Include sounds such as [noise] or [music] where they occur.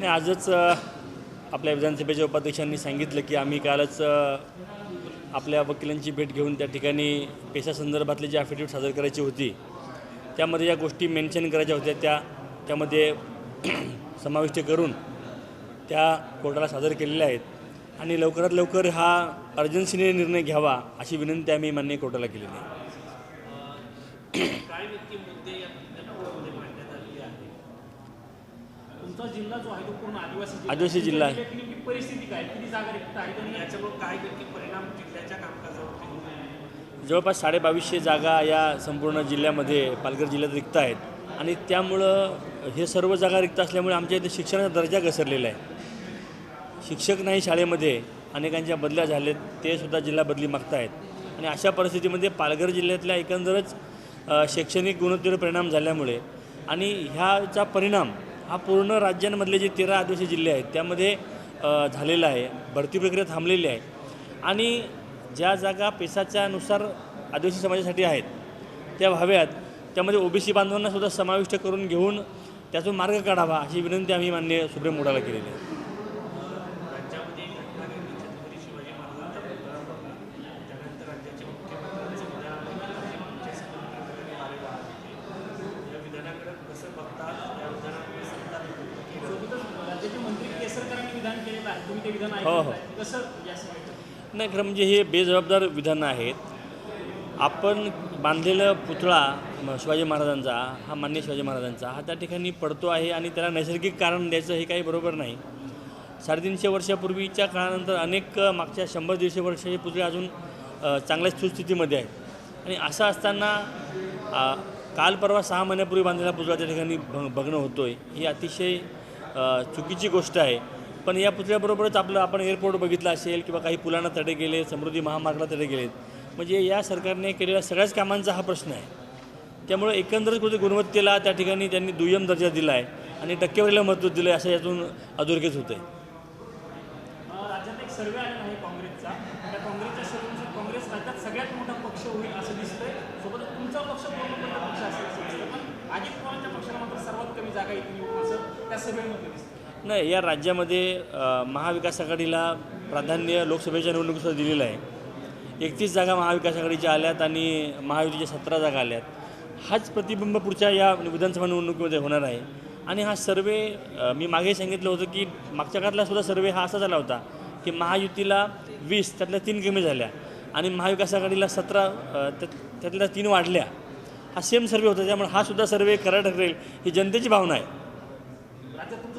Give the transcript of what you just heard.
नाही आजच आपल्या विधानसभेच्या उपाध्यक्षांनी सांगितलं की आम्ही कालच आपल्या वकिलांची भेट घेऊन त्या ठिकाणी पेशासंदर्भातली जी ॲफिडेविट सादर करायची होती त्यामध्ये ज्या गोष्टी मेन्शन करायच्या होत्या त्या त्यामध्ये [clears throat] समाविष्ट करून त्या कोर्टाला सादर केलेल्या आहेत. आणि लवकरात लवकर हा अर्जन्सीने निर्णय घ्यावा अशी विनंती आम्ही मान्य कोर्टाला केलेली आहे काय नक्की मुद्दे या घटनाक्रमामध्ये मांडण्यात आलेले आहे तुमचा जिल्हा जो आहे तो पूर्ण आदिवासी जिल्हा. आदिवासी जिल्हा आहे. नेमकी परिस्थिती काय? किती जागा रिक्त आहेत आणि याच्यामुळे काय नक्की परिणाम जिल्ह्याच्या नये जवळपास साडेबावीसशे जागा या संपूर्ण जिल्ह्यामध्ये पालघर जिल्ह्यात रिक्त आहेत. आणि त्यामुळं हे सर्व जागा रिक्त असल्यामुळे आमच्या इथे शिक्षणाचा दर्जा घसरलेला आहे. शिक्षक नाही शाळेमध्ये अनेकांच्या बदल्या झालेत ते सुद्धा जिल्हा बदली मागतायत. आणि अशा परिस्थितीमध्ये पालघर जिल्ह्यातल्या एकंदरच शैक्षणिक गुणवत्तेवर परिणाम झाल्यामुळे आणि ह्याचा परिणाम हा पूर्ण राज्यांमधले जे तेरा आदिवासी जिल्हे आहेत त्यामध्ये झालेला आहे. भरती प्रक्रिया थांबलेली आहे. आणि ज्या जागा पेसाच्यानुसार आदिवासी समाजासाठी आहेत त्या व्हाव्यात. त्यामध्ये ओबीसी बांधवांना सुद्धा समाविष्ट करून घेऊन त्यातून मार्ग काढावा अशी विनंती आम्ही मान्य सुप्रीम कोर्टाला केलेली आहे राज्यामध्ये एक घटना घडली छत्रपती शिवाजी महाराजांचा पुतळा पडला त्यानंतर राज्याचे मुख्यमंत्र्यांचं विधान आलं की माझे आमचे संबंधित मारेगाव होते या विधानाकडे कसं बघतात या विधानामुळे सत्ता केलं सोबतच राज्याचे मंत्री केसरकरांनी विधान केलेलं आहे. तुम्ही ते विधान हो, हो. ऐकलं आहे. कसं या सगळ्याचं नाही खरं म्हणजे हे बेजबाबदार विधानं आहेत. आपण बांधलेलं पुतळा म, शिवाजी महाराजांचा हा मान्य शिवाजी महाराजांचा हा त्या ठिकाणी पडतो आहे आणि त्याला नैसर्गिक कारण द्यायचं हे काही बरोबर नाही. साडेतीनशे वर्षापूर्वीच्या काळानंतर अनेक अ, मागच्या शंभर दीडशे वर्षाचे पुतळे अजून अ, चांगल्या सुस्थितीमध्ये आहेत. आणि असं असताना काल परवा सहा महिन्यापूर्वी बांधलेला पुतळा त्या ठिकाणी भ बघणं होतो आहे ही अतिशय अ, चुकीची गोष्ट आहे. पण या पुतळ्याबरोबरच आपलं आपण एअरपोर्ट बघितलं असेल किंवा काही पुलांना तडे गेले समृद्धी महामार्गाला तडे गेलेत. म्हणजे या सरकारने केलेल्या सगळ्याच कामांचा हा प्रश्न आहे. त्यामुळे एकंदरच कुठे गुणवत्तेला त्या ठिकाणी त्यांनी दुय्यम दर्जा दिला आहे आणि टक्केवारीला महत्त्व दिलं आहे असं यातून अधोरेखित होतं आहे राज्यात एक सर्वे आलेला आहे काँग्रेसचा. त्या काँग्रेसच्या सर्वेनुसार काँग्रेस राज्यात सगळ्यात मोठा पक्ष होईल असं दिसतंय. सोबतच तुमचा पक्ष पूर्णपणे पक्ष असेल पण अजित पवारांच्या पक्षाला मात्र सर्वात कमी जागा येतील असं त्या सभेमध्ये दिसतं नाही या राज्यामध्ये महाविकास आघाडीला प्राधान्य लोकसभेच्या निवडणुकीसुद्धा दिलेलं आहे. एकतीस जागा महाविकास आघाडीच्या आल्यात आणि महायुतीच्या सतरा जागा आल्यात. हाच प्रतिबिंब पुढच्या या विधानसभा निवडणुकीमध्ये होणार आहे. आणि हा सर्वे मी मागे सांगितलं होतं की मागच्या काळातला सुद्धा सर्वे हा असा झाला होता की महायुतीला वीस त्यातल्या तीन कमी झाल्या आणि महाविकास आघाडीला सतरा त्यात- त्यातल्या तीन वाढल्या. हा सेम सर्वे होता त्यामुळे हा सुद्धा सर्वे खरा ठरेल ही जनतेची भावना आहे.